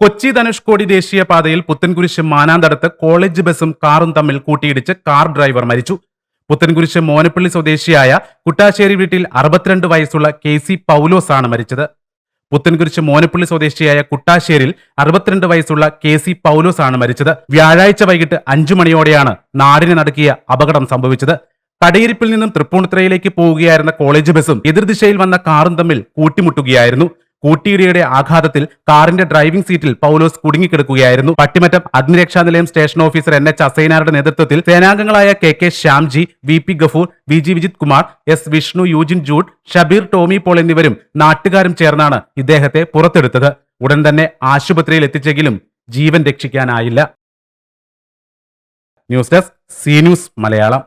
കൊച്ചി ധനുഷ്കോടി ദേശീയപാതയിൽ പുത്തൻകുരിശ് മാനാന്തടത്ത് കോളേജ് ബസും കാറും തമ്മിൽ കൂട്ടിയിടിച്ച് കാർ ഡ്രൈവർ മരിച്ചു. പുത്തൻകുരിശ് മോനപ്പള്ളി സ്വദേശിയായ കുട്ടാശ്ശേരി വീട്ടിൽ അറുപത്തിരണ്ട് വയസ്സുള്ള കെ സി പൗലോസാണ് മരിച്ചത്. പുത്തൻകുരിശ് മോനപ്പള്ളി സ്വദേശിയായ കുട്ടാശ്ശേരിൽ അറുപത്തിരണ്ട് വയസ്സുള്ള കെ സി പൗലോസ് ആണ് മരിച്ചത്. വ്യാഴാഴ്ച വൈകിട്ട് അഞ്ചു മണിയോടെയാണ് നാടിനെ നടുക്കിയ അപകടം സംഭവിച്ചത്. കടയിരിപ്പിൽ നിന്നും തൃപ്പൂണിത്തുറയിലേക്ക് പോവുകയായിരുന്ന കോളേജ് ബസ്സും എതിർദിശയിൽ വന്ന കാറും തമ്മിൽ കൂട്ടിമുട്ടുകയായിരുന്നു. കൂട്ടിയിടിയുടെ ആഘാതത്തിൽ കാറിന്റെ ഡ്രൈവിംഗ് സീറ്റിൽ പൗലോസ് കുടുങ്ങിക്കിടക്കുകയായിരുന്നു. പട്ടിമറ്റം അഗ്നിരക്ഷാ നിലയം സ്റ്റേഷൻ ഓഫീസർ എൻ എച്ച് അസൈനാരുടെ നേതൃത്വത്തിൽ സേനാംഗങ്ങളായ K K Shyamji V P Gafoor V G Vijith Kumar S Vishnu Eugene Jude Shabeer Tommy Paul എന്നിവരും നാട്ടുകാരും ചേർന്നാണ് ഇദ്ദേഹത്തെ പുറത്തെടുത്തത്. ഉടൻ തന്നെ ആശുപത്രിയിൽ എത്തിച്ചെങ്കിലും ജീവൻ രക്ഷിക്കാനായില്ല. News desk C news Malayalam.